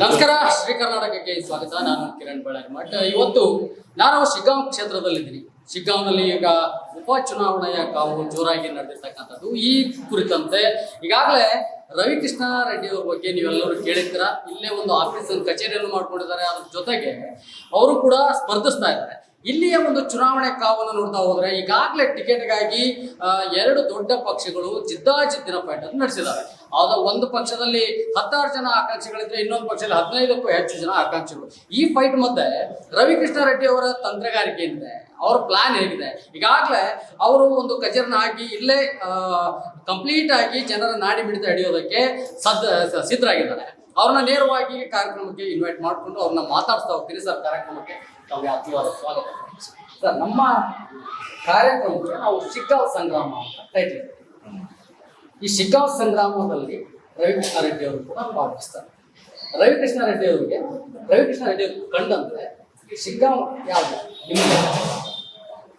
ನಮಸ್ಕಾರ, ಶ್ರೀ ಕರ್ನಾಟಕಕ್ಕೆ ಸ್ವಾಗತ. ನಾನು ಕಿರಣ್ ಬಳ್ಳಾರಿ ಮಠ. ಇವತ್ತು ನಾನು ಶಿಗ್ಗಾಂವ್ ಕ್ಷೇತ್ರದಲ್ಲಿದ್ದೀನಿ. ಶಿಗ್ಗಾಂವ್ನಲ್ಲಿ ಈಗ ಉಪಚುನಾವಣೆಯ ಕಾವು ಜೋರಾಗಿ ನಡೆದಿರ್ತಕ್ಕಂಥದ್ದು. ಈ ಕುರಿತಂತೆ ಈಗಾಗಲೇ ರವಿಕೃಷ್ಣ ರೆಡ್ಡಿ ಅವ್ರ ಬಗ್ಗೆ ನೀವೆಲ್ಲರೂ ಕೇಳಿರ್ತೀರಾ? ಇಲ್ಲೇ ಒಂದು ಆಫೀಸ್ ಕಚೇರಿಯನ್ನು ಮಾಡ್ಕೊಂಡಿದ್ದಾರೆ. ಅದ್ರ ಜೊತೆಗೆ ಅವರು ಕೂಡ ಸ್ಪರ್ಧಿಸ್ತಾ ಇದ್ದಾರೆ. ಇಲ್ಲಿಯ ಒಂದು ಚುನಾವಣೆ ಕಾವನ್ನು ನೋಡ್ತಾ ಹೋದ್ರೆ ಈಗಾಗಲೇ ಟಿಕೆಟ್ಗಾಗಿ ಎರಡು ದೊಡ್ಡ ಪಕ್ಷಗಳು ಜಿದ್ದಾಜಿದ್ದಿನ ಅನ್ನು ನಡೆಸಿದ್ದಾರೆ. ಆದ ಒಂದು ಪಕ್ಷದಲ್ಲಿ ಹತ್ತಾರು ಜನ ಆಕಾಂಕ್ಷಿಗಳಿದ್ರೆ ಇನ್ನೊಂದು ಪಕ್ಷದಲ್ಲಿ ಹದಿನೈದಕ್ಕೂ ಹೆಚ್ಚು ಜನ ಆಕಾಂಕ್ಷಿಗಳು. ಈ ಫೈಟ್ ಮಧ್ಯೆ ರವಿಕೃಷ್ಣ ರೆಡ್ಡಿ ಅವರ ತಂತ್ರಗಾರಿಕೆ ಏನಿದೆ, ಅವ್ರ ಪ್ಲಾನ್ ಹೇಗಿದೆ? ಈಗಾಗಲೇ ಅವರು ಒಂದು ಕಚೇರಿನ ಹಾಕಿ ಇಲ್ಲೇ ಕಂಪ್ಲೀಟ್ ಆಗಿ ಜನರ ನಾಡಿ ಮಿಡಿತ ಹಿಡಿಯೋದಕ್ಕೆ ಸದ್ ಸಿದ್ಧರಾಗಿದ್ದಾರೆ. ಅವ್ರನ್ನ ನೇರವಾಗಿ ಕಾರ್ಯಕ್ರಮಕ್ಕೆ ಇನ್ವೈಟ್ ಮಾಡಿಕೊಂಡು ಅವ್ರನ್ನ ಮಾತಾಡ್ತಾ ಹೋಗ್ತೀನಿ ಸರ್ ಕಾರ್ಯಕ್ರಮಕ್ಕೆ ತಮಗೆ ಅತಿಯಾದ ಸ್ವಾಗತ ನಮ್ಮ ಕಾರ್ಯಕ್ರಮಕ್ಕೆ ನಾವು ಶಿಗ್ಗಾಂವ್ ಸಂಗ್ರಾಮ ಅಂತ ಟೈಟಲ್ ಈ ಶಿಗ್ಗಾಂವ್ ಸಂಗ್ರಾಮದಲ್ಲಿ ರವಿಕೃಷ್ಣ ರೆಡ್ಡಿ ಅವರು ಕೂಡ ಭಾಗವಹಿಸ್ತಾರೆ ರವಿಕೃಷ್ಣ ರೆಡ್ಡಿ ಅವರಿಗೆ, ರವಿಕೃಷ್ಣ ರೆಡ್ಡಿ ಅವರು ಕಂಡಂತೆ ಶಿಗ್ಗಾಂವ್ ಯಾವುದು? ನಿಮಗೆ?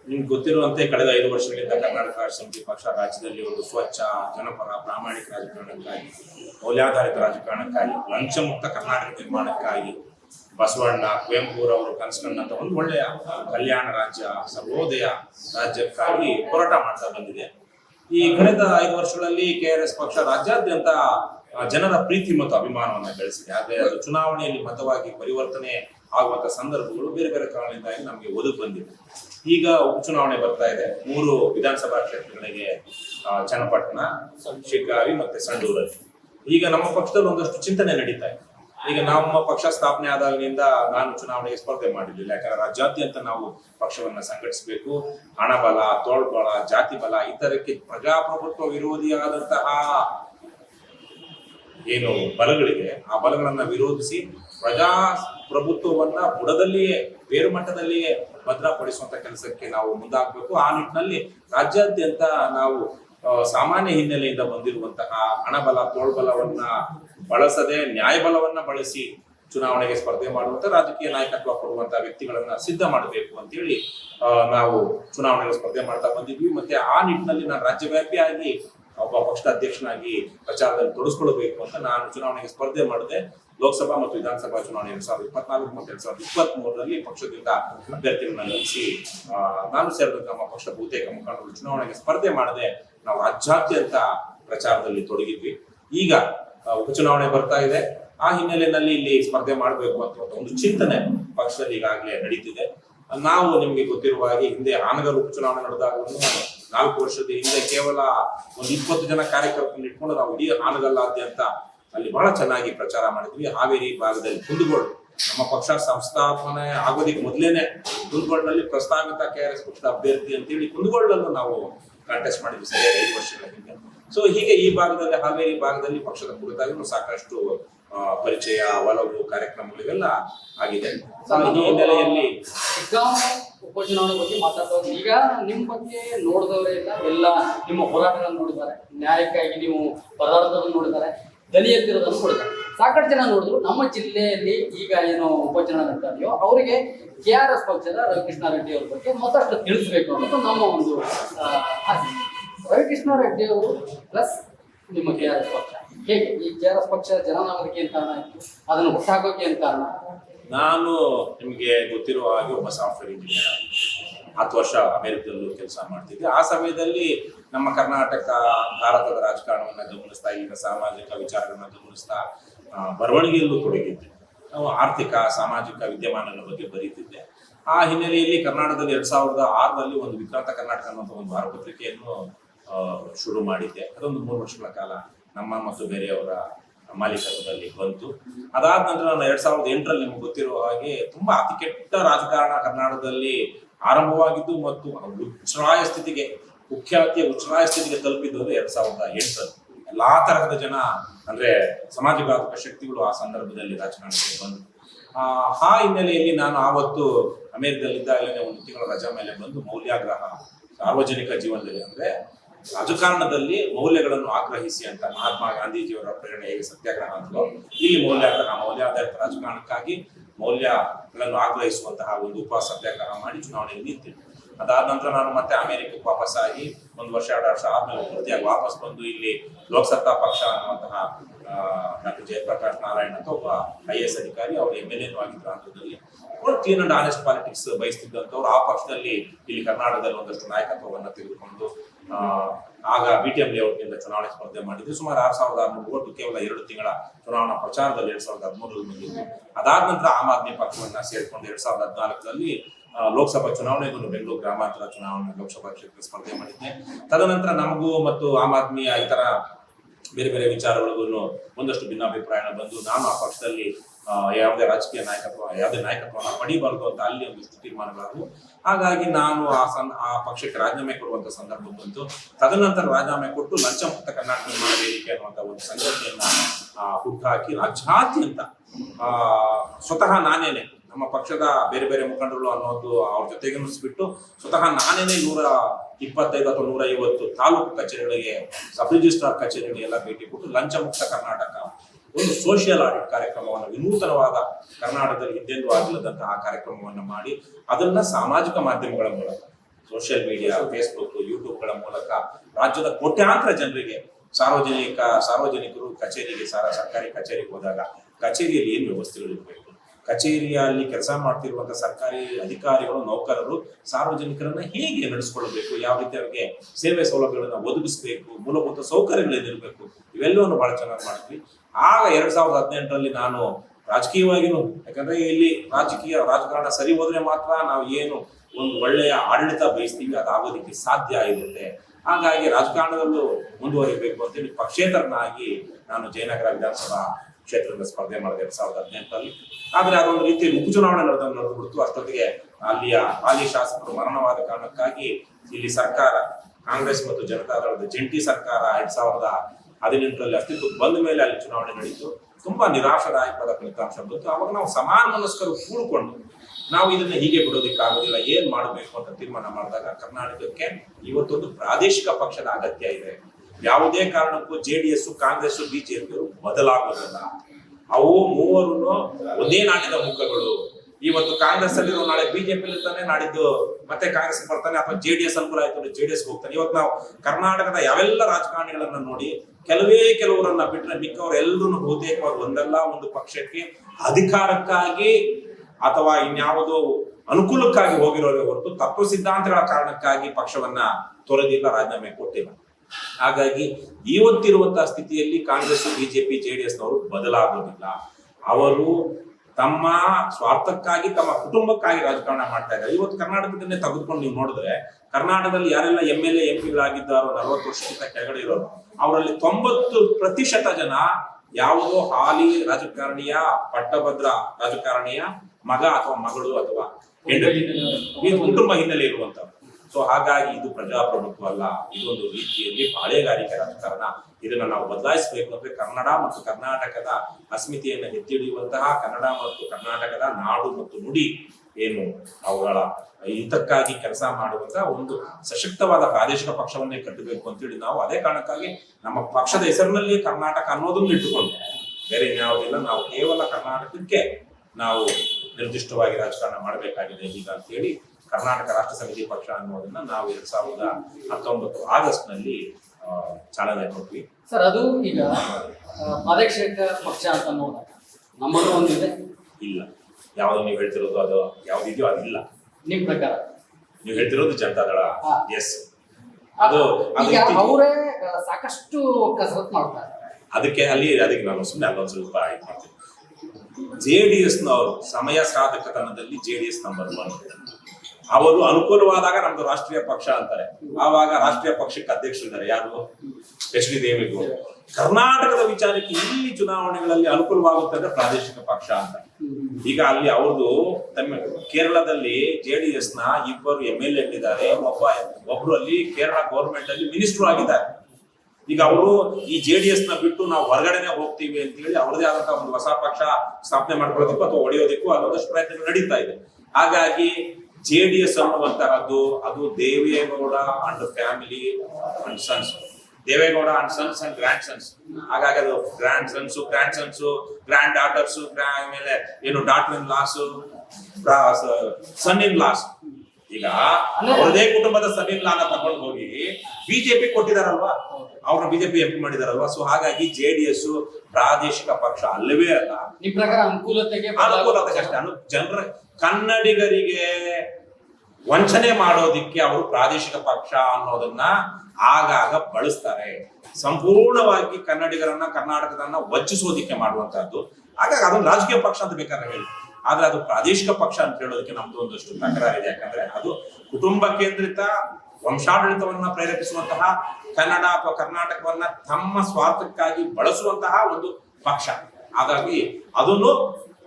ನಿಮ್ಗೆ ಗೊತ್ತಿರುವಂತೆ ಕಳೆದ ಐದು ವರ್ಷಗಳಿಂದ ಕರ್ನಾಟಕ ರಾಜ್ಯ ಸಮಿತಿ ಪಕ್ಷ ರಾಜ್ಯದಲ್ಲಿ ಒಂದು ಸ್ವಚ್ಛ, ಜನಪರ, ಪ್ರಾಮಾಣಿಕ ರಾಜಕಾರಣಕ್ಕಾಗಿ, ಮೌಲ್ಯಾಧಾರಿತ ರಾಜಕಾರಣಕ್ಕಾಗಿ, ಲಂಚಮುಕ್ತ ಕರ್ನಾಟಕ ನಿರ್ಮಾಣಕ್ಕಾಗಿ ಬಸವಣ್ಣ ಕುವೆಂಪುರವರು ಕನಸ್ಕೊಂಡಂತ ಒಂದು ಒಳ್ಳೆಯ ಕಲ್ಯಾಣ ರಾಜ್ಯ ಸರ್ವೋದಯ ರಾಜ್ಯಕ್ಕಾಗಿ ಹೋರಾಟ ಮಾಡ್ತಾ ಬಂದಿದೆ. ಈ ಕಳೆದ ಐದು ವರ್ಷಗಳಲ್ಲಿ ಕೆ ಆರ್ ಎಸ್ ಪಕ್ಷ ರಾಜ್ಯಾದ್ಯಂತ ಜನರ ಪ್ರೀತಿ ಮತ್ತು ಅಭಿಮಾನವನ್ನ ಗಳಿಸಿದೆ. ಆದ್ರೆ ಅದು ಚುನಾವಣೆಯಲ್ಲಿ ಮತವಾಗಿ ಪರಿವರ್ತನೆ ಆಗುವಂತ ಸಂದರ್ಭಗಳು ಬೇರೆ ಬೇರೆ ಕಾರಣದಿಂದಾಗಿ ನಮಗೆ ಒದಗಿ ಬಂದಿದೆ. ಈಗ ಉಪಚುನಾವಣೆ ಬರ್ತಾ ಇದೆ. ಮೂರು ವಿಧಾನಸಭಾ ಕ್ಷೇತ್ರಗಳಿಗೆ ಚನ್ನಪಟ್ಟಣ, ಶಿಗ್ಗಾವಿ ಮತ್ತೆ ಸಂಡೂರಲ್ಲಿ. ಈಗ ನಮ್ಮ ಪಕ್ಷದಲ್ಲಿ ಒಂದಷ್ಟು ಚಿಂತನೆ ನಡೀತಾ ಇದೆ. ಈಗ ನಮ್ಮ ಪಕ್ಷ ಸ್ಥಾಪನೆ ಆದಾಗಿನಿಂದ ನಾನು ಚುನಾವಣೆಗೆ ಸ್ಪರ್ಧೆ ಮಾಡಿರ್ಲಿಲ್ಲ. ಯಾಕಂದ್ರೆ ರಾಜ್ಯಾದ್ಯಂತ ನಾವು ಪಕ್ಷವನ್ನ ಸಂಘಟಿಸಬೇಕು. ಹಣಬಲ ತೋಳ್ಬಲ ಜಾತಿ ಬಲ, ಇತರಕ್ಕೆ ಪ್ರಜಾಪ್ರಭುತ್ವ ವಿರೋಧಿಯಾದಂತಹ ಏನು ಬಲಗಳಿವೆ ಆ ಬಲಗಳನ್ನ ವಿರೋಧಿಸಿ ಪ್ರಜಾಪ್ರಭುತ್ವವನ್ನ ಬುಡದಲ್ಲಿಯೇ, ಬೇರು ಮಟ್ಟದಲ್ಲಿಯೇ ಭದ್ರಪಡಿಸುವಂತ ಕೆಲಸಕ್ಕೆ ನಾವು ಮುಂದಾಗಬೇಕು. ಆ ನಿಟ್ಟಿನಲ್ಲಿ ರಾಜ್ಯಾದ್ಯಂತ ನಾವು ಸಾಮಾನ್ಯ ಹಿನ್ನೆಲೆಯಿಂದ ಬಂದಿರುವಂತಹ ಹಣಬಲ ತೋಳ್ಬಲವನ್ನ ಬಳಸದೆ ನ್ಯಾಯಬಲವನ್ನ ಬಳಸಿ ಚುನಾವಣೆಗೆ ಸ್ಪರ್ಧೆ ಮಾಡುವಂತ ರಾಜಕೀಯ ನಾಯಕತ್ವ ಕೊಡುವಂತ ವ್ಯಕ್ತಿಗಳನ್ನ ಸಿದ್ಧ ಮಾಡಬೇಕು ಅಂತೇಳಿ ನಾವು ಚುನಾವಣೆಗೆ ಸ್ಪರ್ಧೆ ಮಾಡ್ತಾ ಬಂದಿದ್ವಿ. ಮತ್ತೆ ಆ ನಿಟ್ಟಿನಲ್ಲಿ ನಾನು ರಾಜ್ಯವ್ಯಾಪಿಯಾಗಿ ಒಬ್ಬ ಪಕ್ಷದ ಅಧ್ಯಕ್ಷನಾಗಿ ಪ್ರಚಾರದಲ್ಲಿ ತೊಡಸ್ಕೊಳ್ಬೇಕು ಅಂತ ನಾನು ಚುನಾವಣೆಗೆ ಸ್ಪರ್ಧೆ ಮಾಡಿದೆ. ಲೋಕಸಭಾ ಮತ್ತು ವಿಧಾನಸಭಾ ಚುನಾವಣೆ ಎರಡ್ ಸಾವಿರದ ಇಪ್ಪತ್ನಾಲ್ಕು ಮತ್ತು ಎರಡ್ ಸಾವಿರದ ಇಪ್ಪತ್ತ್ ಮೂರರಲ್ಲಿ ಪಕ್ಷದಿಂದ ಅಭ್ಯರ್ಥಿಗಳನ್ನ ನಿಲ್ಲಿಸಿ ನಾನು ಸೇರಿದಂತ ನಮ್ಮ ಪಕ್ಷ ಬಹುತೇಕ ಮುಖಂಡರು ಚುನಾವಣೆಗೆ ಸ್ಪರ್ಧೆ ಮಾಡದೆ ನಾವು ರಾಜ್ಯಾದ್ಯಂತ ಪ್ರಚಾರದಲ್ಲಿ ತೊಡಗಿದ್ವಿ. ಈಗ ಉಪಚುನಾವಣೆ ಬರ್ತಾ ಇದೆ. ಆ ಹಿನ್ನೆಲೆಯಲ್ಲಿ ಇಲ್ಲಿ ಸ್ಪರ್ಧೆ ಮಾಡಬೇಕು ಅಂತ ಒಂದು ಚಿಂತನೆ ಪಕ್ಷದಲ್ಲಿ ಈಗಾಗಲೇ ನಡೀತಿದೆ. ನಾವು ನಿಮಗೆ ಗೊತ್ತಿರುವ ಹಾಗೆ ಹಿಂದೆ ಆನಗಲ್ ಉಪಚುನಾವಣೆ ನಡೆದಾಗ ನಾಲ್ಕು ವರ್ಷದ ಹಿಂದೆ ಕೇವಲ ಒಂದು ಇಪ್ಪತ್ತು ಜನ ಕಾರ್ಯಕರ್ತರನ್ನ ಇಟ್ಕೊಂಡು ನಾವು ಇಡೀ ಆನಗಲ್ಲಾದ್ಯಂತ ಅಲ್ಲಿ ಬಹಳ ಚೆನ್ನಾಗಿ ಪ್ರಚಾರ ಮಾಡಿದ್ವಿ. ಹಾವೇರಿ ಭಾಗದಲ್ಲಿ ಕುಂದಗೋಡು, ನಮ್ಮ ಪಕ್ಷ ಸಂಸ್ಥಾಪನೆ ಆಗೋದಿಕ್ಕೆ ಮೊದಲೇನೆ ಕುಂದಗೋಡಿನಲ್ಲಿ ಪ್ರಸ್ತಾವಿತ ಕೆ ಆರ್ ಎಸ್ ಪಕ್ಷದ ಅಭ್ಯರ್ಥಿ ಅಂತೇಳಿ ಕುಂದಗೋಡಲ್ಲೂ ನಾವು ಕಾಂಟೆಸ್ಟ್ ಮಾಡಿದ್ವಿ ಸರಿಯಾಗಿ ಐದು ವರ್ಷಗಳ ಹಿಂದೆ. ಸೊ ಹೀಗೆ ಈ ಭಾಗದಲ್ಲಿ ಹಾವೇರಿ ಭಾಗದಲ್ಲಿ ಪಕ್ಷದ ಕುರಿತಾಗಿ ಸಾಕಷ್ಟು ಪರಿಚಯ ಒಲವು ಕಾರ್ಯಕ್ರಮಗಳಿಗೆಲ್ಲ ಆಗಿದೆ. ಈ ಹಿನ್ನೆಲೆಯಲ್ಲಿ ಉಪಚುನಾವಣೆ ಬಗ್ಗೆ ಮಾತಾಡ್ತಾರೆ ಈಗ ನಿಮ್ಮ ಬಗ್ಗೆ ನೋಡಿದವರೇ ಇಲ್ಲ ಎಲ್ಲ ನಿಮ್ಮ ಹೋರಾಟಗಳನ್ನು ನೋಡಿದ್ದಾರೆ. ನ್ಯಾಯಕ್ಕಾಗಿ ನೀವು ಪದಾರ್ಥವನ್ನು ನೋಡಿದ್ದಾರೆ. ದಲಿಯತ್ತಿರೋದನ್ನು ನೋಡಿದ್ದಾರೆ. ಸಾಕಷ್ಟು ಜನ ನೋಡಿದ್ರು. ನಮ್ಮ ಜಿಲ್ಲೆಯಲ್ಲಿ ಈಗ ಏನು ಉಪಚುನಾವಣೆ ಇದೆಯೋ ಅವರಿಗೆ ಕೆ ಆರ್ ಎಸ್ ಪಕ್ಷದ ರವಿಕೃಷ್ಣ ರೆಡ್ಡಿ ಅವ್ರ ಬಗ್ಗೆ ಮತ್ತಷ್ಟು ತಿಳಿಸ್ಬೇಕು ಅನ್ನೋದು ನಮ್ಮ ಒಂದು ಆಸೆ. ರವಿಕೃಷ್ಣ ರೆಡ್ಡಿ ಅವರು ಪ್ಲಸ್ ನಿಮ್ಮ ಕೆ ಆರ್ ಎಸ್ ಪಕ್ಷ? ಹೇಗೆ? ಈ ಕೆ ಆರ್ ಎಸ್ ಪಕ್ಷ ಅಂತ ಅದನ್ನು ಹುಟ್ಟಾಕೋಕೆ ಅಂತ ನಾನು ನಿಮಗೆ ಗೊತ್ತಿರುವ ಹಾಗೆ ಒಬ್ಬ ಸಾಫ್ಟ್ವೇರ್ ಇಂಜಿನಿಯರ್ ಹತ್ತು ವರ್ಷ ಅಮೆರಿಕದಲ್ಲೂ ಕೆಲಸ ಮಾಡ್ತಿದ್ದೆ. ಆ ಸಮಯದಲ್ಲಿ ನಮ್ಮ ಕರ್ನಾಟಕ, ಭಾರತದ ರಾಜಕಾರಣವನ್ನು ಗಮನಿಸ್ತಾ, ಈಗ ಸಾಮಾಜಿಕ ವಿಚಾರಗಳನ್ನ ಗಮನಿಸ್ತಾ ಬರವಣಿಗೆಯಲ್ಲೂ ತೊಡಗಿದ್ದೆ. ನಾವು ಆರ್ಥಿಕ, ಸಾಮಾಜಿಕ ವಿದ್ಯಮಾನಗಳ ಬಗ್ಗೆ ಬರೀತಿದ್ದೆ. ಆ ಹಿನ್ನೆಲೆಯಲ್ಲಿ ಕರ್ನಾಟಕದಲ್ಲಿ ಎರಡ್ ಸಾವಿರದ ಆರರಲ್ಲಿ ಒಂದು ವಿಕ್ರಾಂತ ಕರ್ನಾಟಕ ಅನ್ನುವಂಥ ಒಂದು ವಾರಪತ್ರಿಕೆಯನ್ನು ಶುರು ಮಾಡಿದ್ದೆ. ಅದೊಂದು ಮೂರು ವರ್ಷಗಳ ಕಾಲ ನಮ್ಮ ಮತ್ತು ಬೇರೆಯವರ ಮಾಲೀಕತ್ವದಲ್ಲಿ ಬಂತು. ಅದಾದ ನಂತರ ನಾನು ಎರಡ್ ಸಾವಿರದ ಎಂಟರಲ್ಲಿ ನಿಮ್ಗೆ ಗೊತ್ತಿರುವ ಹಾಗೆ ತುಂಬಾ ಅತಿ ಕೆಟ್ಟ ರಾಜಕಾರಣ ಕರ್ನಾಟಕದಲ್ಲಿ ಆರಂಭವಾಗಿದ್ದು ಮತ್ತು ಉಚ್ಛ್ರಾಯ ಸ್ಥಿತಿಗೆ ಮುಖ್ಯಾತಿಯ ಉಚ್ಛ್ರಾಯ ಸ್ಥಿತಿಗೆ ತಲುಪಿದ್ದು ಎರಡ್ ಸಾವಿರದ ಎಂಟರಲ್ಲಿ. ಎಲ್ಲಾ ತರಹದ ಜನ ಅಂದ್ರೆ ಸಮಾಜಘಾತಕ ಶಕ್ತಿಗಳು ಆ ಸಂದರ್ಭದಲ್ಲಿ ರಾಜಕಾರಣಕ್ಕೆ ಬಂದು. ಆ ಆ ಹಿನ್ನೆಲೆಯಲ್ಲಿ ನಾನು ಆವತ್ತು ಅಮೆರಿಕದಲ್ಲಿದ್ದಾಗಲೇ ಒಂದು ತಿಂಗಳ ರಜಾ ಮೇಲೆ ಬಂದು ಮೌಲ್ಯಾಗ್ರಹ ಸಾರ್ವಜನಿಕ ಜೀವನದಲ್ಲಿ ಅಂದ್ರೆ ರಾಜಕಾರಣದಲ್ಲಿ ಮೌಲ್ಯಗಳನ್ನು ಆಗ್ರಹಿಸಿ ಅಂತ ಮಹಾತ್ಮ ಗಾಂಧೀಜಿಯವರ ಪ್ರೇರಣೆ ಹೇಗೆ ಸತ್ಯಾಗ್ರಹ ಅಂತಲೋ, ಇಲ್ಲಿ ಮೌಲ್ಯ ಆಧಾರಿತ ರಾಜಕಾರಣಕ್ಕಾಗಿ ಮೌಲ್ಯಗಳನ್ನು ಆಗ್ರಹಿಸುವಂತಹ ಒಂದು ಉಪ ಸತ್ಯಾಗ್ರಹ ಮಾಡಿ ಚುನಾವಣೆಯಲ್ಲಿ ನಿಂತಿದ್ದೆ ಅದಾದ ನಂತರ ನಾನು ಮತ್ತೆ ಅಮೆರಿಕಕ್ಕೆ ವಾಪಸ್ ಒಂದು ವರ್ಷ, ಎರಡು ವರ್ಷ ಆದ್ಮೇಲೆ ಪೂರ್ತಿಯಾಗಿ ವಾಪಸ್ ಬಂದು ಇಲ್ಲಿ ಲೋಕಸತ್ತಾ ಪಕ್ಷ ಅನ್ನುವಂತಹ ಡಾಕ್ಟರ್ ಜಯಪ್ರಕಾಶ್ ನಾರಾಯಣ್ ಅಂತ ಒಬ್ಬ ಐ ಎಸ್ ಅಧಿಕಾರಿ ಅವರು ಎಂ ಎಲ್ ಎನ್ ಆಗಿದ್ರು ಹಂತದಲ್ಲಿ ಅವರು ಕ್ಲೀನ್ ಅಂಡ್ ಆನೆಸ್ಟ್ ಪಾಲಿಟಿಕ್ಸ್ ಬಯಸ್ತಿದ್ದಂಥವ್ರು ಆ ಪಕ್ಷದಲ್ಲಿ ಇಲ್ಲಿ ಕರ್ನಾಟಕದಲ್ಲಿ ಒಂದಷ್ಟು ನಾಯಕತ್ವವನ್ನು ತೆಗೆದುಕೊಂಡು ಆಗ ಬಿ ಟಿ ಎಂ ಲೇಔಟ್ನಿಂದ ಚುನಾವಣೆ ಸ್ಪರ್ಧೆ ಮಾಡಿದ್ದು ಸುಮಾರು ಆರು ಸಾವಿರದ ಆರುನೂರು ಓಟು, ಕೇವಲ ಎರಡು ತಿಂಗಳ ಚುನಾವಣಾ ಪ್ರಚಾರದಲ್ಲಿ ಎರಡ್ ಸಾವಿರದ ಹದಿಮೂರರಲ್ಲಿ ಬಂದಿತ್ತು ಅದಾದ ನಂತರ ಆಮ್ ಆದ್ಮಿ ಪಕ್ಷವನ್ನ ಸೇರ್ಕೊಂಡು ಎರಡ್ ಸಾವಿರದ ಹದಿನಾಲ್ಕರಲ್ಲಿ ಲೋಕಸಭಾ ಚುನಾವಣೆಗೂ ಬೆಂಗಳೂರು ಗ್ರಾಮಾಂತರ ಚುನಾವಣೆ ಲೋಕಸಭಾ ಕ್ಷೇತ್ರ ಸ್ಪರ್ಧೆ ಮಾಡಿದ್ದೆ. ತದನಂತರ ನಮಗೂ ಮತ್ತು ಆಮ್ ಆದ್ಮಿಯ ಇತರ ಬೇರೆ ಬೇರೆ ವಿಚಾರಗಳಿಗೂ ಒಂದಷ್ಟು ಭಿನ್ನಾಭಿಪ್ರಾಯ ಬಂದು ನಾನು ಆ ಪಕ್ಷದಲ್ಲಿ ಯಾವುದೇ ರಾಜಕೀಯ ನಾಯಕತ್ವ ಯಾವುದೇ ನಾಯಕತ್ವನ ಪಡಿಬಾರದು ಅಂತ ಅಲ್ಲಿ ಒಂದಿಷ್ಟು ತೀರ್ಮಾನಗಳಾದವು ಹಾಗಾಗಿ ನಾನು ಆ ಸನ್ ಆ ಪಕ್ಷಕ್ಕೆ ರಾಜೀನಾಮೆ ಕೊಡುವಂತ ಸಂದರ್ಭ ಬಂತು. ತದನಂತರ ರಾಜೀನಾಮೆ ಕೊಟ್ಟು ಲಂಚ ಮುಕ್ತ ಕರ್ನಾಟಕ ನಿರ್ಮಾಣ ವೇದಿಕೆ ಅನ್ನುವಂತ ಒಂದು ಸಂಘಟನೆಯನ್ನ ಆ, ಹುಟ್ಟುಹಾಕಿ ರಾಜ್ಯಾದ್ಯಂತ ಆ, ಸ್ವತಃ ನಾನೇನೆ. ನಮ್ಮ ಪಕ್ಷದ ಬೇರೆ ಬೇರೆ ಮುಖಂಡರು ಅನ್ನೋದು ಅವ್ರ ಜೊತೆಗೆ ನುಡಿಸ್ಬಿಟ್ಟು ಸ್ವತಃ ನಾನೇನೆ ನೂರ ಇಪ್ಪತ್ತೈದು ಅಥವಾ ನೂರ ಐವತ್ತು ತಾಲೂಕು ಕಚೇರಿಗಳಿಗೆ ಸಬ್ ರಿಜಿಸ್ಟ್ರಾರ್ ಕಚೇರಿಗಳಿಗೆಲ್ಲ ಭೇಟಿ ಕೊಟ್ಟು ಲಂಚ ಮುಕ್ತ ಕರ್ನಾಟಕ ಒಂದು ಸೋಷಿಯಲ್ ಆಡಿಟ್ ಕಾರ್ಯಕ್ರಮವನ್ನು, ವಿನೂತನವಾದ ಕರ್ನಾಟಕದಲ್ಲಿ ಹಿಂದೆಂದೂ ಆಗಿಲ್ಲದಂತಹ ಕಾರ್ಯಕ್ರಮವನ್ನು ಮಾಡಿ ಅದನ್ನ ಸಾಮಾಜಿಕ ಮಾಧ್ಯಮಗಳ ಮೂಲಕ ಸೋಷಿಯಲ್ ಮೀಡಿಯಾ ಫೇಸ್ಬುಕ್ ಯೂಟ್ಯೂಬ್ಗಳ ಮೂಲಕ ರಾಜ್ಯದ ಕೋಟ್ಯಾಂತರ ಜನರಿಗೆ, ಸಾರ್ವಜನಿಕ, ಸಾರ್ವಜನಿಕರು ಕಚೇರಿಗೆ, ಸಾರ, ಸರ್ಕಾರಿ ಕಚೇರಿಗೆ ಹೋದಾಗ ಕಚೇರಿಯಲ್ಲಿ ಏನು ವ್ಯವಸ್ಥೆಗಳು ಇರಬೇಕು? ಕಚೇರಿಯಲ್ಲಿ ಕೆಲಸ ಮಾಡ್ತಿರುವಂತಹ ಸರ್ಕಾರಿ ಅಧಿಕಾರಿಗಳು, ನೌಕರರು, ಸಾರ್ವಜನಿಕರನ್ನ ಹೇಗೆ ನಡೆಸ್ಕೊಳ್ಬೇಕು? ಯಾವ ರೀತಿ ಅವರಿಗೆ ಸೇವೆ ಸೌಲಭ್ಯಗಳನ್ನ ಒದಗಿಸಬೇಕು? ಮೂಲಭೂತ ಸೌಕರ್ಯಗಳೇನಿರಬೇಕು? ಇವೆಲ್ಲವನ್ನು ಬಹಳ ಚೆನ್ನಾಗಿ ಮಾಡಿದ್ವಿ. ಆಗ ಎರಡ್ ಸಾವಿರದ ಹದಿನೆಂಟರಲ್ಲಿ ನಾನು ರಾಜಕೀಯವಾಗಿನೂ ಯಾಕಂದ್ರೆ ಇಲ್ಲಿ ರಾಜಕೀಯ ರಾಜಕಾರಣ ಸರಿ ಹೋದ್ರೆ ಮಾತ್ರ ನಾವು ಏನು ಒಂದು ಒಳ್ಳೆಯ ಆಡಳಿತ ಬಯಸ್ತೀವಿ ಅದಾಗೋದಕ್ಕೆ ಸಾಧ್ಯ ಇರುತ್ತೆ. ಹಾಗಾಗಿ ರಾಜಕಾರಣದಲ್ಲೂ ಮುಂದುವರಿಬೇಕು ಅಂತೇಳಿ ಪಕ್ಷೇತರನಾಗಿ ನಾನು ಜಯನಗರ ವಿಧಾನಸಭಾ ಕ್ಷೇತ್ರದ ಸ್ಪರ್ಧೆ ಮಾಡಿದೆ ಎರಡ್ ಸಾವಿರದ ಹದಿನೆಂಟರಲ್ಲಿ. ಆದ್ರೆ ಅದೊಂದು ರೀತಿ ಉಪಚುನಾವಣೆ ನಡೆದ ನಡೆದ್ಬಿಡ್ತು. ಅಷ್ಟೊತ್ತಿಗೆ ಅಲ್ಲಿಯ ಹಾಲಿ ಶಾಸಕರು ಮರಣವಾದ ಕಾರಣಕ್ಕಾಗಿ ಇಲ್ಲಿ ಸರ್ಕಾರ, ಕಾಂಗ್ರೆಸ್ ಮತ್ತು ಜನತಾದಳದ ಜಂಟಿ ಸರ್ಕಾರ ಎರಡ್ ಸಾವಿರದ ಹದಿನೆಂಟರಲ್ಲಿ ಅಸ್ತಿತ್ವಕ್ಕೆ ಬಂದ ಮೇಲೆ ಅಲ್ಲಿ ಚುನಾವಣೆ ನಡೀತು. ತುಂಬಾ ನಿರಾಶಾದಾಯಕವಾದ ಫಲಿತಾಂಶ ಬಂತು. ಅವಾಗ ನಾವು ಸಮಾನ ಮನಸ್ಕರು ಕೂಡಿಕೊಂಡು ನಾವು ಇದನ್ನ ಹೀಗೆ ಬಿಡೋದಕ್ಕಾಗೋದಿಲ್ಲ, ಏನ್ ಮಾಡಬೇಕು ಅಂತ ತೀರ್ಮಾನ ಮಾಡಿದಾಗ ಕರ್ನಾಟಕಕ್ಕೆ ಇವತ್ತೊಂದು ಪ್ರಾದೇಶಿಕ ಪಕ್ಷದ ಅಗತ್ಯ ಇದೆ. ಯಾವುದೇ ಕಾರಣಕ್ಕೂ J D S, Congress BJP ಬದಲಾಗೋದಿಲ್ಲ. ಅವು ಮೂವರು ಒಂದೇ ನಾಣ್ಯದ ಮುಖಗಳು. ಇವತ್ತು ಕಾಂಗ್ರೆಸ್ ಅಲ್ಲಿರೋ ನಾಳೆ ಬಿಜೆಪಿ ಇರ್ತಾನೆ ನಾಡಿದ್ದು, ಮತ್ತೆ ಕಾಂಗ್ರೆಸ್ ಬರ್ತಾನೆ, ಅಥವಾ ಜೆ ಡಿ ಎಸ್ ಅನುಕೂಲ ಆಯ್ತು ಜೆ ಡಿ ಎಸ್ ಹೋಗ್ತಾನೆ. ಇವತ್ತು ನಾವು ಕರ್ನಾಟಕದ ಯಾವೆಲ್ಲ ರಾಜಕಾರಣಿಗಳನ್ನ ನೋಡಿ, ಕೆಲವೇ ಕೆಲವರನ್ನ ಬಿಟ್ಟರೆ ಮಿಕ್ಕವರು ಎಲ್ಲರೂ ಬಹುತೇಕವಾಗಿ ಒಂದಲ್ಲ, ಒಂದು ಪಕ್ಷಕ್ಕೆ ಅಧಿಕಾರಕ್ಕಾಗಿ ಅಥವಾ ಇನ್ಯಾವುದೋ ಅನುಕೂಲಕ್ಕಾಗಿ ಹೋಗಿರೋರೇ ಹೊರತು ತತ್ವ ಸಿದ್ಧಾಂತಗಳ ಕಾರಣಕ್ಕಾಗಿ ಪಕ್ಷವನ್ನ ತೊರೆದಿಲ್ಲ, ರಾಜೀನಾಮೆ ಕೊಟ್ಟಿಲ್ಲ. ಹಾಗಾಗಿ ಇವತ್ತಿರುವಂತಹ ಸ್ಥಿತಿಯಲ್ಲಿ ಕಾಂಗ್ರೆಸ್ ಬಿಜೆಪಿ ಜೆಡಿಎಸ್ ನವರು ಬದಲಾಗೋದಿಲ್ಲ. ಅವರು ತಮ್ಮ ಸ್ವಾರ್ಥಕ್ಕಾಗಿ ತಮ್ಮ ಕುಟುಂಬಕ್ಕಾಗಿ ರಾಜಕಾರಣ ಮಾಡ್ತಾ ಇದ್ದಾರೆ. ಇವತ್ತು ಕರ್ನಾಟಕದನ್ನೇ ತೆಗೆದುಕೊಂಡು ನೀವು ನೋಡಿದ್ರೆ ಕರ್ನಾಟಕದಲ್ಲಿ ಯಾರೆಲ್ಲ ಎಂ ಎಲ್ ಎ ಎಂ ಪಿಗಳಾಗಿದ್ದಾರೋ ನಲವತ್ತು ವರ್ಷಕ್ಕಿಂತ ಕೆಳಗಡೆ ಇರೋರು ಅವರಲ್ಲಿ ತೊಂಬತ್ತು ಪ್ರತಿಶತ ಜನ ಯಾವುದೋ ಹಾಲಿ ರಾಜಕಾರಣಿಯ ಪಟ್ಟಭದ್ರ ರಾಜಕಾರಣಿಯ ಮಗ ಅಥವಾ ಮಗಳು ಅಥವಾ ಕುಟುಂಬ ಹಿನ್ನೆಲೆ. ಇರುವಂತದ್ದು ಸೊ ಹಾಗಾಗಿ ಇದು ಪ್ರಜಾಪ್ರಭುತ್ವ ಅಲ್ಲ ಇದೊಂದು ರೀತಿಯಲ್ಲಿ ಬಾಳೆಗಾರಿಕೆ ರಾಜಕಾರಣ. ಇದನ್ನ ನಾವು ಬದಲಾಯಿಸಬೇಕು ಅಂದ್ರೆ ಕನ್ನಡ ಮತ್ತು ಕರ್ನಾಟಕದ ಅಸ್ಮಿತೆಯನ್ನು ಎತ್ತಿಡಿಯುವಂತಹ ಕನ್ನಡ ಮತ್ತು ಕರ್ನಾಟಕದ ನಾಡು ಮತ್ತು ನುಡಿ ಏನು ಅವುಗಳ ಹಿತಕ್ಕಾಗಿ ಕೆಲಸ ಮಾಡುವಂತಹ ಒಂದು ಸಶಕ್ತವಾದ ಪ್ರಾದೇಶಿಕ ಪಕ್ಷವನ್ನೇ ಕಟ್ಟಬೇಕು ಅಂತೇಳಿ ನಾವು ಅದೇ ಕಾರಣಕ್ಕಾಗಿ ನಮ್ಮ ಪಕ್ಷದ ಹೆಸರಿನಲ್ಲಿ ಕರ್ನಾಟಕ ಅನ್ನೋದನ್ನು ಇಟ್ಟುಕೊಂಡು. ಬೇರೆ ಇನ್ಯಾವುದಿಲ್ಲ. ನಾವು ಕೇವಲ ಕರ್ನಾಟಕಕ್ಕೆ ನಾವು ನಿರ್ದಿಷ್ಟವಾಗಿ ರಾಜಕಾರಣ ಮಾಡಬೇಕಾಗಿದೆ ಈಗ ಅಂತೇಳಿ ಕರ್ನಾಟಕ ರಾಷ್ಟ್ರ ಸಮಿತಿ ಪಕ್ಷ ಅನ್ನೋದನ್ನ ನಾವು ಎರಡ್ ಸಾವಿರದ ಹತ್ತೊಂಬತ್ತು ಆಗಸ್ಟ್ನಲ್ಲಿ ಚಾಲನೆ ಕೊಟ್ವಿ. ಸರ್ ಅದು ಈಗ ಪ್ರಾದೇಶಿಕ ಪಕ್ಷ ಅಂತ ನೋಡಿದಾಗ ನಮ್ಮದು ಒಂದಿದೆ ಇಲ್ಲ. ಯಾವ್ದು ನೀವು ಹೇಳ್ತಿರೋದು ಅದು ಯಾವ್ದಿದೆಯೋ ಅದಿಲ್ಲ. ನಿಮ್ ಪ್ರಕಾರ? ನೀವು ಹೇಳ್ತಿರೋದು ಜನತಾದಳ ದಳ. ಎಸ್ ಅದು ಅದು ಅವರೇ ಸಾಕಷ್ಟು ಕಸರತ್ ಮಾಡ್ತಾರೆ ಅದಕ್ಕೆ ಅಲ್ಲಿ ಅದಕ್ಕೆ ನಾನು ಸುಮ್ಮನೆ ಅಲ್ಲೊಂದು ಸ್ವಲ್ಪ ಇದು ಮಾಡ್ತೀನಿ. ಜೆ ಡಿ ಎಸ್ನವರು ಸಮಯ ಸಾಧಕತನದಲ್ಲಿ J D S number one ಅವರು ಅನುಕೂಲವಾದಾಗ ನಮ್ದು ರಾಷ್ಟ್ರೀಯ ಪಕ್ಷ ಅಂತಾರೆ. ಆವಾಗ ರಾಷ್ಟ್ರೀಯ ಪಕ್ಷಕ್ಕೆ ಅಧ್ಯಕ್ಷರಿದ್ದಾರೆ ಯಾರು? H D Devegowda. ಕರ್ನಾಟಕದ ವಿಚಾರಕ್ಕೆ ಇಲ್ಲಿ ಚುನಾವಣೆಗಳಲ್ಲಿ ಅನುಕೂಲವಾಗುತ್ತೆ ಅಂದ್ರೆ ಪ್ರಾದೇಶಿಕ ಪಕ್ಷ ಅಂತ. ಈಗ ಅಲ್ಲಿ ಅವ್ರದ್ದು ತಮ್ಮ ಕೇರಳದಲ್ಲಿ ಜೆ ಡಿ ಎಸ್ನ ಇಬ್ಬರು ಎಂ ಎಲ್ ಎ ಇದ್ದಾರೆ ಒಬ್ಬ ಒಬ್ರು ಅಲ್ಲಿ ಕೇರಳ ಗೌರ್ಮೆಂಟ್ ಅಲ್ಲಿ ಮಿನಿಸ್ಟರ್ ಆಗಿದ್ದಾರೆ. ಈಗ ಅವರು ಈ ಜೆ ಡಿ ಎಸ್ನ ಬಿಟ್ಟು ನಾವು ಹೊರಗಡೆನೆ ಹೋಗ್ತೀವಿ ಅಂತ ಹೇಳಿ ಅವ್ರದೇ ಆದಂತಹ ಒಂದು ಹೊಸ ಪಕ್ಷ ಸ್ಥಾಪನೆ ಮಾಡ್ಕೊಳ್ಳೋದಕ್ಕೂ ಅಥವಾ ಒಡೆಯೋದಕ್ಕೂ ಅದೊಂದಷ್ಟು ಪ್ರಯತ್ನ ನಡೀತಾ ಇದೆ. ಹಾಗಾಗಿ ಜೆ ಡಿ ಎಸ್ ಅನ್ನುವಂತಹದ್ದು ಅದು Devegowda and family and sons Devegowda and sons and grandsons ಹಾಗಾಗಿ ಅದು grandsons grandsons granddaughters ಆಮೇಲೆ ಏನು daughter in law son in law ಈಗ ಅವರದೇ ಕುಟುಂಬದ ಸಮೀಪ ನಾನು ಲಾನ ತಗೊಂಡು ಹೋಗಿ ಬಿಜೆಪಿ ಕೊಟ್ಟಿದಾರಲ್ವಾ? ಅವ್ರ ಬಿಜೆಪಿ ಎಂಪಿ ಮಾಡಿದಾರಲ್ವಾ? ಸೊ ಹಾಗಾಗಿ ಜೆ ಡಿ ಎಸ್ ಪ್ರಾದೇಶಿಕ ಪಕ್ಷ ಅಲ್ಲವೇ ಅಲ್ಲ. ನಿಮ್ ಪ್ರಕಾರ ಅನುಕೂಲತೆಗೆ ಅನುಕೂಲತೆಗಷ್ಟೇ ಅನು ಜನರ ಕನ್ನಡಿಗರಿಗೆ ವಂಚನೆ ಮಾಡೋದಿಕ್ಕೆ ಅವರು ಪ್ರಾದೇಶಿಕ ಪಕ್ಷ ಅನ್ನೋದನ್ನ ಆಗಾಗ ಬಳಸ್ತಾರೆ. ಸಂಪೂರ್ಣವಾಗಿ ಕನ್ನಡಿಗರನ್ನ ಕರ್ನಾಟಕದನ್ನ ವಂಚಿಸೋದಿಕ್ಕೆ ಮಾಡುವಂತಹದ್ದು. ಹಾಗಾಗಿ ಅದೊಂದು ರಾಜಕೀಯ ಪಕ್ಷ ಅಂತ ಬೇಕಾದ್ರೆ ಹೇಳಿ. ಆದ್ರೆ ಅದು ಪ್ರಾದೇಶಿಕ ಪಕ್ಷ ಅಂತ ಹೇಳೋದಕ್ಕೆ ನಮ್ದು ಒಂದಷ್ಟು ತಕರಾರಿದೆ ಯಾಕಂದ್ರೆ ಅದು ಕುಟುಂಬ ಕೇಂದ್ರಿತ ವಂಶಾಡಳಿತವನ್ನ ಪ್ರೇರೇಪಿಸುವಂತಹ ಕನ್ನಡ ಅಥವಾ ಕರ್ನಾಟಕವನ್ನ ತಮ್ಮ ಸ್ವಾರ್ಥಕ್ಕಾಗಿ ಬಳಸುವಂತಹ ಒಂದು ಪಕ್ಷ. ಹಾಗಾಗಿ ಅದನ್ನು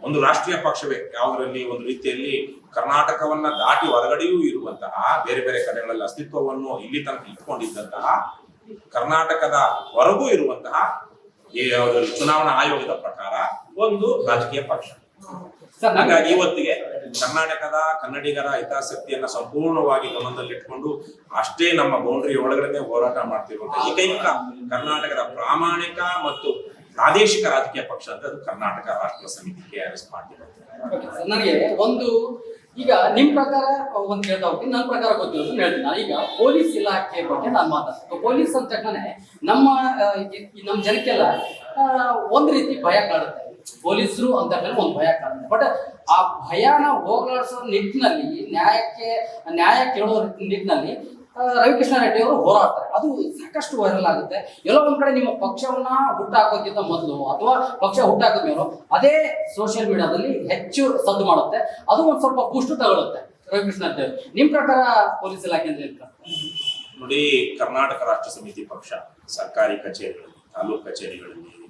ಒಂದು ರಾಷ್ಟ್ರೀಯ ಪಕ್ಷವೇ, ಯಾವುದರಲ್ಲಿ ಒಂದು ರೀತಿಯಲ್ಲಿ ಕರ್ನಾಟಕವನ್ನ ದಾಟಿ ಹೊರಗಡೆಯೂ ಇರುವಂತಹ ಬೇರೆ ಬೇರೆ ಕಡೆಗಳಲ್ಲಿ ಅಸ್ತಿತ್ವವನ್ನು ಇಲ್ಲಿ ತನಕ ಇಟ್ಕೊಂಡಿದ್ದಂತಹ ಕರ್ನಾಟಕದ ಹೊರಗೂ ಇರುವಂತಹ ಚುನಾವಣಾ ಆಯೋಗದ ಪ್ರಕಾರ ಒಂದು ರಾಜಕೀಯ ಪಕ್ಷ. ಹಾಗಾಗಿ ಇವತ್ತಿಗೆ ಕರ್ನಾಟಕದ ಕನ್ನಡಿಗರ ಹಿತಾಸಕ್ತಿಯನ್ನ ಸಂಪೂರ್ಣವಾಗಿ ಗಮನದಲ್ಲಿಟ್ಕೊಂಡು ಅಷ್ಟೇ ನಮ್ಮ ಬೌಂಡ್ರಿ ಒಳಗಡೆ ಹೋರಾಟ ಮಾಡ್ತಿರುವಂತಹ ಏಕೈಕ ಕರ್ನಾಟಕದ ಪ್ರಾಮಾಣಿಕ ಮತ್ತು ಪ್ರಾದೇಶಿಕ ರಾಜಕೀಯ ಪಕ್ಷ ಅಂತ ಅದು ಕರ್ನಾಟಕ ರಾಷ್ಟ್ರ ಸಮಿತಿ ಕೆ ಆರ್ ಎಸ್ ಪಾರ್ಟಿ. ನನಗೆ ಒಂದು ಈಗ ನಿಮ್ ಪ್ರಕಾರ ಒಂದು ಹೇಳ್ತಾ ಹೋಗ್ತೀನಿ. ನನ್ನ ಪ್ರಕಾರ ಗೊತ್ತಿರೋದು ಹೇಳ್ತೀನಿ. ಈಗ ಪೊಲೀಸ್ ಇಲಾಖೆ ಬಗ್ಗೆ ನಾನು ಮಾತಾಡ್ತೀನಿ. ಪೊಲೀಸ್ ಅಂತ ತಕ್ಷಣ ನಮ್ಮ ನಮ್ಮ ಜನಕ್ಕೆಲ್ಲ ಒಂದ್ ರೀತಿ ಭಯ ಕಾಡುತ್ತೆ. ಪೊಲೀಸರು ಅಂತ ಹೇಳಿ ಒಂದು ಭಯ ಕಾಡುತ್ತೆ ಬಟ್ ಆ ಭಯನ ಹೋಗಲಾಡಿಸೋ ನಿಟ್ಟಿನಲ್ಲಿ, ನ್ಯಾಯಕ್ಕೆ, ನ್ಯಾಯ ಕೇಳೋ ನಿಟ್ಟಿನಲ್ಲಿ ರವಿಕೃಷ್ಣ ರೆಡ್ಡಿ ಅವರು ಹೋರಾಡ್ತಾರೆ. ಅದು ಸಾಕಷ್ಟು ವೈರಲ್ ಆಗುತ್ತೆ. ಎಲ್ಲೋ ಒಂದ್ ಕಡೆ ನಿಮ್ಮ ಪಕ್ಷವನ್ನ ಹುಟ್ಟಾಕೋಕ್ಕಿಂತ ಮೊದಲು, ಅಥವಾ ಪಕ್ಷ ಹುಟ್ಟಾಕ ಮೇಲೂ, ಅದೇ ಸೋಷಿಯಲ್ ಮೀಡಿಯಾದಲ್ಲಿ ಹೆಚ್ಚು ಸದ್ದು ಮಾಡುತ್ತೆ. ಅದು ಒಂದ್ ಸ್ವಲ್ಪ ಪುಷ್ಟು ತಗೊಳುತ್ತೆ. ರವಿಕೃಷ್ಣ ರೆಡ್ಡಿ ಅವರು. ನಿಮ್ ಪ್ರಕಾರ ಪೊಲೀಸ್ ಇಲಾಖೆ ಅಂದ್ರೆ ನೋಡಿ, ಕರ್ನಾಟಕ ರಾಷ್ಟ್ರ ಸಮಿತಿ ಪಕ್ಷ, ಸರ್ಕಾರಿ ಕಚೇರಿಗಳಲ್ಲಿ, ತಾಲೂಕು ಕಚೇರಿಗಳಲ್ಲಿ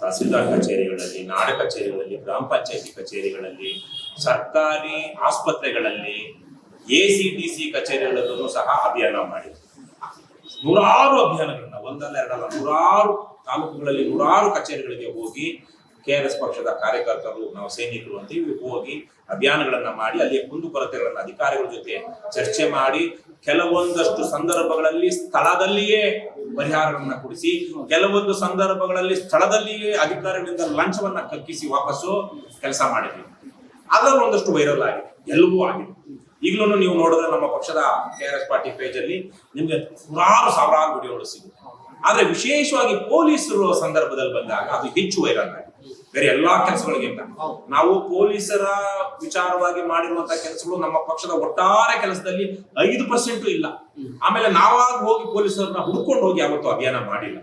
ತಹಸೀಲ್ದಾರ್ ಕಚೇರಿಗಳಲ್ಲಿ, ನಾಡ ಕಚೇರಿಗಳಲ್ಲಿ, ಗ್ರಾಮ ಪಂಚಾಯತಿ ಕಚೇರಿಗಳಲ್ಲಿ, ಸರ್ಕಾರಿ ಆಸ್ಪತ್ರೆಗಳಲ್ಲಿ, ಎ ಸಿ ಟಿ ಸಿ ಕಚೇರಿಗಳಲ್ಲೂ ಸಹ ಅಭಿಯಾನ ಮಾಡಿದೆ ನೂರಾರು ಅಭಿಯಾನಗಳನ್ನ, ಒಂದಲ್ಲ ಎರಡಲ್ಲ, ನೂರಾರು ತಾಲೂಕುಗಳಲ್ಲಿ ನೂರಾರು ಕಚೇರಿಗಳಿಗೆ ಹೋಗಿ ಕೆ ಆರ್ ಎಸ್ ಪಕ್ಷದ ಕಾರ್ಯಕರ್ತರು, ನಾವು ಸೈನಿಕರು ಅಂತೀವಿ ಹೋಗಿ ಅಭಿಯಾನಗಳನ್ನ ಮಾಡಿ ಅಲ್ಲಿಯ ಕುಂದುಕೊರತೆಗಳನ್ನ ಅಧಿಕಾರಿಗಳ ಜೊತೆ ಚರ್ಚೆ ಮಾಡಿ ಕೆಲವೊಂದಷ್ಟು ಸಂದರ್ಭಗಳಲ್ಲಿ ಸ್ಥಳದಲ್ಲಿಯೇ ಪರಿಹಾರಗಳನ್ನ ಕೊಡಿಸಿ, ಕೆಲವೊಂದು ಸಂದರ್ಭಗಳಲ್ಲಿ ಸ್ಥಳದಲ್ಲಿಯೇ ಅಧಿಕಾರಿಗಳಿಂದ ಲಂಚವನ್ನ ಕಕ್ಕಿಸಿ ವಾಪಸ್ಸು ಕೆಲಸ ಮಾಡಿದ್ವಿ. ಅದರಲ್ಲಿ ಒಂದಷ್ಟು ವೈರಲ್ ಆಗಿದೆ ಎಲ್ಲವೂ ಆಗಿದೆ. ಈಗಲೂ ನೀವು ನೋಡಿದ್ರೆ ನಮ್ಮ ಪಕ್ಷದ K R S party page ಅಲ್ಲಿ ನಿಮ್ಗೆ ನೂರಾರು ಸಾವಿರಾರು ವಿಡಿಯೋಗಳು ಸಿಗುತ್ತೆ. ಆದ್ರೆ ವಿಶೇಷವಾಗಿ ಪೊಲೀಸರು ಸಂದರ್ಭದಲ್ಲಿ ಬಂದಾಗ ಅದು ಹೆಚ್ಚು ವೈರಲ್ ಆಗಿದೆ. ಬೇರೆ ಎಲ್ಲಾ ಕೆಲಸಗಳಿಗಿಂತ ನಾವು ಪೊಲೀಸರ ವಿಚಾರವಾಗಿ ಮಾಡಿರುವಂತಹ ಕೆಲಸಗಳು ನಮ್ಮ ಪಕ್ಷದ ಒಟ್ಟಾರೆ ಕೆಲಸದಲ್ಲಿ ಐದು ಪರ್ಸೆಂಟ್ ಇಲ್ಲ. ಆಮೇಲೆ ನಾವಾಗ ಹೋಗಿ ಪೊಲೀಸರನ್ನ ಹುಡ್ಕೊಂಡು ಹೋಗಿ ಯಾವತ್ತು ಅಭಿಯಾನ ಮಾಡಿಲ್ಲ.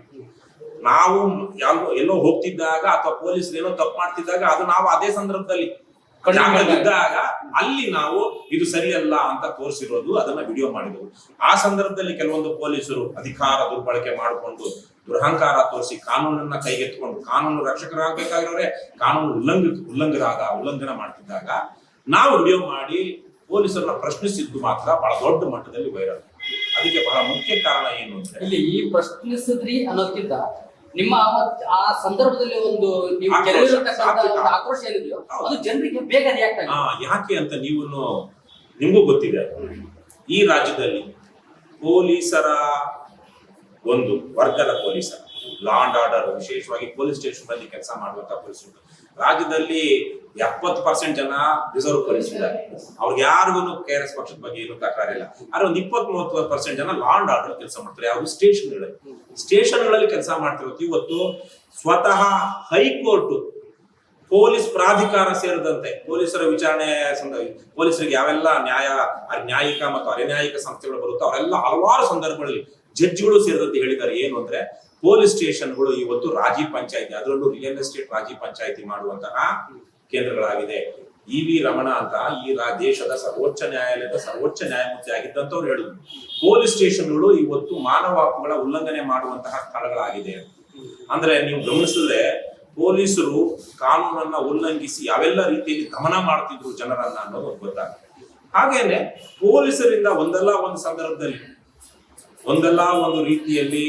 ನಾವು ಯಾವ ಎಲ್ಲೋ ಹೋಗ್ತಿದ್ದಾಗ ಅಥವಾ ಪೊಲೀಸರು ಏನೋ ತಪ್ಪು ಮಾಡ್ತಿದ್ದಾಗ ಅದು ನಾವು ಅದೇ ಸಂದರ್ಭದಲ್ಲಿ ಜಾಗದಲ್ಲಿದ್ದಾಗ ಅಲ್ಲಿ ನಾವು ಇದು ಸರಿಯಲ್ಲ ಅಂತ ತೋರಿಸಿರೋದು ಅದನ್ನ ವಿಡಿಯೋ ಮಾಡಿದವು. ಆ ಸಂದರ್ಭದಲ್ಲಿ ಕೆಲವೊಂದು ಪೊಲೀಸರು ಅಧಿಕಾರ ದುರ್ಬಳಕೆ ಮಾಡಿಕೊಂಡು ದುರಹಂಕಾರ ತೋರಿಸಿ ಕಾನೂನನ್ನ ಕೈಗೆತ್ತಿಕೊಂಡು ಕಾನೂನು ರಕ್ಷಕರಾಗಬೇಕಾಗಿರೋರೆ ಕಾನೂನು ಉಲ್ಲಂಘ ಉಲ್ಲಂಘರಾಗ ಉಲ್ಲಂಘನ ಮಾಡ್ತಿದ್ದಾಗ ನಾವು ವಿಡಿಯೋ ಮಾಡಿ ಪೊಲೀಸರನ್ನ ಪ್ರಶ್ನಿಸಿದ್ದು ಮಾತ್ರ ಬಹಳ ದೊಡ್ಡ ಮಟ್ಟದಲ್ಲಿ ವೈರಲ್ ಅದಕ್ಕೆ ಬಹಳ ಮುಖ್ಯ ಕಾರಣ ಏನು ಅಂದ್ರೆ ಇಲ್ಲಿ ಈ ಪ್ರಶ್ನಿಸಿದ್ರಿ ಅನ್ನೋದಕ್ಕಿಂತ ನಿಮ್ಮ ಆ ಸಂದರ್ಭದಲ್ಲಿ ಒಂದು ನೀವು ಆಕ್ರೋಶ, ಏನಿದೆಯೋ ಅದು ಜನರಿಗೆ ಬೇಗ ರಿಯಾಕ್ಟ್ ಆಗುತ್ತೆ ಯಾಕೆ ಅಂತ ನೀವು ನಿಮಗೂ ಗೊತ್ತಿದೆ. ಈ ರಾಜ್ಯದಲ್ಲಿ ಪೊಲೀಸರ ಒಂದು ವರ್ಗದ ಪೊಲೀಸರ ಲಾ ಅಂಡ್ ಆರ್ಡರ್ ವಿಶೇಷವಾಗಿ ಪೊಲೀಸ್ ಸ್ಟೇಷನ್ ಅಲ್ಲಿ ಕೆಲಸ ಮಾಡುವಂತಹ ಪೊಲೀಸರು ರಾಜ್ಯದಲ್ಲಿ ಎಪ್ಪತ್ತು ಪರ್ಸೆಂಟ್ ಜನ ರಿಸರ್ವ್ ಕಲಿಸಿದ್ದಾರೆ ಅವ್ರಿಗೆ ಯಾರಿಗೂ ಕೆ ಆರ್ ಎಸ್ ಪಕ್ಷದ ಬಗ್ಗೆ ಏನು ತಕರಾರಿಲ್ಲ ಆದ್ರೆ ಒಂದು ಇಪ್ಪತ್ ಮೂವತ್ತು ಪರ್ಸೆಂಟ್ ಜನ ಲಾಂಡ್ ಆರ್ಡರ್ ಕೆಲಸ ಮಾಡ್ತಾರೆ. ಅವ್ರು ಸ್ಟೇಷನ್ ಸ್ಟೇಷನ್ಗಳಲ್ಲಿ ಕೆಲಸ ಮಾಡ್ತಿರೋದು ಇವತ್ತು ಸ್ವತಃ ಹೈಕೋರ್ಟ್ ಪೊಲೀಸ್ ಪ್ರಾಧಿಕಾರ ಸೇರಿದಂತೆ. ಪೊಲೀಸರ ವಿಚಾರಣೆ ಸಂದರ್ಭ ಪೊಲೀಸರಿಗೆ ಯಾವೆಲ್ಲ ನ್ಯಾಯ ನ್ಯಾಯಿಕ ಮತ್ತು ಅರೆನ್ಯಾಯಿಕ ಸಂಸ್ಥೆಗಳು ಬರುತ್ತೋ ಅವರೆಲ್ಲ ಹಲವಾರು ಸಂದರ್ಭಗಳಲ್ಲಿ ಜಡ್ಜ್ಗಳು ಸೇರಿದಂತೆ ಹೇಳಿದ್ದಾರೆ. ಏನು ಅಂದ್ರೆ ಪೊಲೀಸ್ ಸ್ಟೇಷನ್ಗಳು ಇವತ್ತು ರಾಜಿ ಪಂಚಾಯತಿ, ಅದರಲ್ಲೂ ರಿಯಲ್ ಎಸ್ಟೇಟ್ ರಾಜಿ ಪಂಚಾಯಿತಿ ಮಾಡುವಂತಹ ಕೇಂದ್ರಗಳಾಗಿದೆ. ಇ ವಿ ರಮಣ ಅಂತ ಈ ದೇಶದ ಸರ್ವೋಚ್ಚ ನ್ಯಾಯಾಲಯದ ಸರ್ವೋಚ್ಚ ನ್ಯಾಯಮೂರ್ತಿ ಆಗಿದ್ದಂತವ್ರು ಹೇಳಿದ್ರು. ಪೊಲೀಸ್ ಸ್ಟೇಷನ್ಗಳು ಇವತ್ತು ಮಾನವ ಹಕ್ಕುಗಳ ಉಲ್ಲಂಘನೆ ಮಾಡುವಂತಹ ಸ್ಥಳಗಳಾಗಿದೆ ಅಂದ್ರೆ ನೀವು ಗಮನಿಸಿದ್ರೆ ಪೊಲೀಸರು ಕಾನೂನನ್ನ ಉಲ್ಲಂಘಿಸಿ ಯಾವೆಲ್ಲ ರೀತಿಯಲ್ಲಿ ಗಮನ ಮಾಡ್ತಿದ್ರು ಜನರನ್ನ ಅನ್ನೋದು ಗೊತ್ತಾಗ ಹಾಗೇನೆ ಪೊಲೀಸರಿಂದ ಒಂದಲ್ಲ ಒಂದು ಸಂದರ್ಭದಲ್ಲಿ, ಒಂದಲ್ಲ ಒಂದು ರೀತಿಯಲ್ಲಿ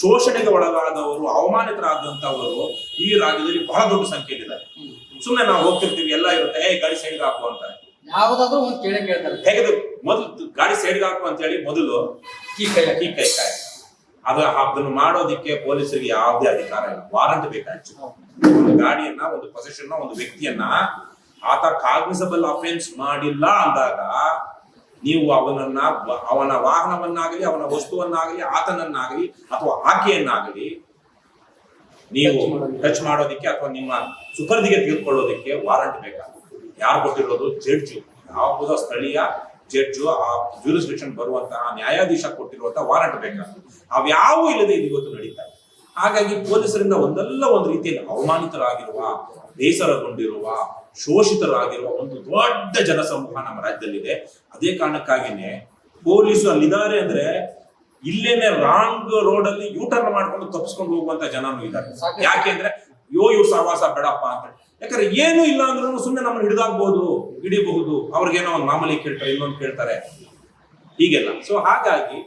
ಶೋಷಣೆಗೆ ಒಳಗಾದವರು, ಅವಮಾನಿತರಾದಂತವರು ಈ ರಾಜ್ಯದಲ್ಲಿ ಬಹಳ ದೊಡ್ಡ ಸಂಖ್ಯೆಯಲ್ಲಿದ್ದಾರೆ. ಸುಮ್ಮನೆ ನಾವು ಹೋಗ್ತಿರ್ತೀವಿ ಎಲ್ಲ ಇರುತ್ತೆ. ಏ ಗಾಡಿ ಸೈಡ್ಗೆ ಹಾಕು ಅಂತ. ಯಾವ್ದಾದ್ರು ಒಂದು ಕೇಳಿ ಕೇಳ್ತಾರೆ ತೆಗೆದು ಮೊದಲು ಗಾಡಿ ಸೈಡ್ಗೆ ಹಾಕು ಅಂತ ಹೇಳಿ ಮೊದಲು ಕೀ ಕೈ ಕೈ ಕೈ ಕಾಯ. ಅದು ಅದನ್ನು ಮಾಡೋದಿಕ್ಕೆ ಪೊಲೀಸರಿಗೆ ಯಾವುದೇ ಅಧಿಕಾರ ಇಲ್ಲ. ವಾರಂಟ್ ಬೇಕಾಯ್ತು. ಒಂದು ಗಾಡಿಯನ್ನ ಒಂದು ಪೊಸೆಷನ್ ಒಂದು ವ್ಯಕ್ತಿಯನ್ನ ಆತ ಕಾಗ್ನಿಸಬಲ್ ಅಫೆನ್ಸ್ ಮಾಡಿಲ್ಲ ಅಂದಾಗ ನೀವು ಅವನನ್ನ ಅವನ ವಾಹನವನ್ನಾಗಲಿ ಅವನ ವಸ್ತುವನ್ನಾಗಲಿ ಆತನನ್ನಾಗಲಿ ಅಥವಾ ಆಕೆಯನ್ನಾಗಲಿ ನೀವು. ಟಚ್ ಮಾಡೋದಕ್ಕೆ ಅಥವಾ ನಿಮ್ಮ ಸುಪರ್ದಿಗೆ ತೆಗೆದುಕೊಳ್ಳೋದಕ್ಕೆ ವಾರಂಟ್ ಬೇಕಾಗುತ್ತೆ. ಯಾರು ಕೊಟ್ಟಿರೋದು? ಜಡ್ಜು ಯಾವುದೋ ಸ್ಥಳೀಯ ಜಡ್ಜು ಆ ಜ್ಯೂರಿಸ್ಡಿಕ್ಷನ್ ಬರುವಂತಹ ನ್ಯಾಯಾಧೀಶ ಕೊಟ್ಟಿರುವಂತಹ ವಾರಂಟ್ ಬೇಕಾಗುತ್ತೆ. ಅವ್ಯಾವೂ ಇಲ್ಲದೆ ಇದು ಇವತ್ತು ನಡೀತಾ ಹಾಗಾಗಿ ಪೊಲೀಸರಿಂದ ಒಂದಲ್ಲ ಒಂದು ರೀತಿಯಲ್ಲಿ ಅವಮಾನಿತರಾಗಿರುವ, ಬೇಸರಗೊಂಡಿರುವ, ಶೋಷಿತರಾಗಿರುವ ಒಂದು ದೊಡ್ಡ ಜನಸಮೂಹ ನಮ್ಮ ರಾಜ್ಯದಲ್ಲಿದೆ. ಅದೇ ಕಾರಣಕ್ಕಾಗಿನೇ ಪೊಲೀಸರು ಅಲ್ಲಿದ್ದಾರೆ ಅಂದ್ರೆ ಇಲ್ಲೇನೆ ರಾಂಗ್ ರೋಡ್ ಅಲ್ಲಿ ಯೂಟರ್ನ್ ಮಾಡ್ಕೊಂಡು ತಪ್ಪಿಸ್ಕೊಂಡು ಹೋಗುವಂತ ಜನನು ಇದ್ದಾರೆ. ಯಾಕೆಂದ್ರೆ ಯೋ ಇವ್ರು ಸಹವಾಸ ಬೇಡಪ್ಪ ಅಂತ. ಯಾಕಂದ್ರೆ ಏನು ಇಲ್ಲ ಅಂದ್ರೂ ಸುಮ್ಮನೆ ನಮ್ಮನ್ನ ಹಿಡಿದಾಗ್ಬಹುದು ಹಿಡಿಬಹುದು. ಅವ್ರಿಗೇನೋ ಒಂದು ಮಾಮೂಲಿ ಕೇಳ್ತಾರೆ ಇನ್ನೊಂದು ಕೇಳ್ತಾರೆ. ಹೀಗೆಲ್ಲ. ಸೊ ಹಾಗಾಗಿ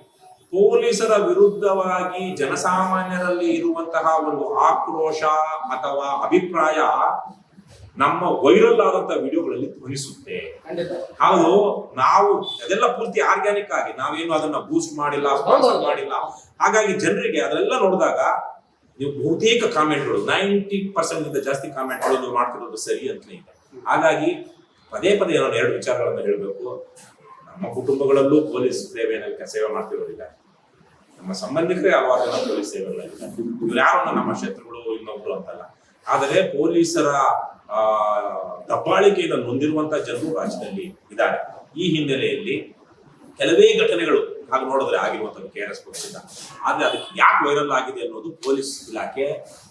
ಪೊಲೀಸರ ವಿರುದ್ಧವಾಗಿ ಜನಸಾಮಾನ್ಯರಲ್ಲಿ ಇರುವಂತಹ ಒಂದು ಆಕ್ರೋಶ ಅಥವಾ ಅಭಿಪ್ರಾಯ ನಮ್ಮ ವೈರಲ್ ಆದಂತ ವಿಡಿಯೋಗಳಲ್ಲಿ ತೋರಿಸುತ್ತೆ. ಹೌದು ನಾವು ಅದೆಲ್ಲ ಪೂರ್ತಿ ಆರ್ಗ್ಯಾನಿಕ್ ಆಗಿ ನಾವೇನು ಅದನ್ನ ಬೂಸ್ಟ್ ಮಾಡಿಲ್ಲ ಸ್ಪಾನ್ಸರ್ ಮಾಡಿಲ್ಲ. ಹಾಗಾಗಿ ಜನರಿಗೆ ಅದೆಲ್ಲ ನೋಡಿದಾಗ ನೀವು ಬಹುತೇಕ ಕಾಮೆಂಟ್ಗಳು ನೈಂಟಿ ಪರ್ಸೆಂಟ್ ಗಿಂತ ಜಾಸ್ತಿ ಕಾಮೆಂಟ್ಗಳು ನೀವು ಮಾಡ್ತಿರೋದು ಸರಿ ಅಂತಲೇ ಇದೆ. ಹಾಗಾಗಿ ಪದೇ ಪದೇ ನಾನು ಎರಡು ವಿಚಾರಗಳನ್ನು ಹೇಳಬೇಕು. ನಮ್ಮ ಕುಟುಂಬಗಳಲ್ಲೂ ಪೊಲೀಸ್ ಸೇವೆಯನ್ನು ಸೇವೆ ಮಾಡ್ತಿರೋದಿಲ್ಲ ನಮ್ಮ ಸಂಬಂಧಿಕರೇ ಹಲವಾರು ಜನ ಪೊಲೀಸ್ ಸೇವೆಗಳಿದ್ದಾರೆ ಇವ್ರು ಯಾರನ್ನ ನಮ್ಮ ಶತ್ರುಗಳು ಇನ್ನೊಬ್ರು ಅಂತಲ್ಲ. ಆದರೆ ಪೊಲೀಸರ, ಆ ದಬ್ಬಾಳಿಕೆಯಿಂದ ನೊಂದಿರುವಂತಹ ಜನರು ರಾಜ್ಯದಲ್ಲಿ ಇದ್ದಾರೆ. ಈ ಹಿನ್ನೆಲೆಯಲ್ಲಿ ಕೆಲವೇ ಘಟನೆಗಳು ಹಾಗೆ ನೋಡಿದ್ರೆ ಆಗಿರುವಂತಹ ಕೆ ಆರ್ ಎಸ್ ಪಕ್ಷದ ಆದ್ರೆ ಅದಕ್ಕೆ ಯಾಕೆ ವೈರಲ್ ಆಗಿದೆ ಅನ್ನೋದು ಪೊಲೀಸ್ ಇಲಾಖೆ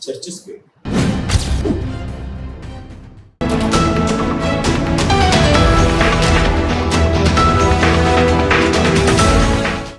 ಚರ್ಚಿಸಬೇಕು.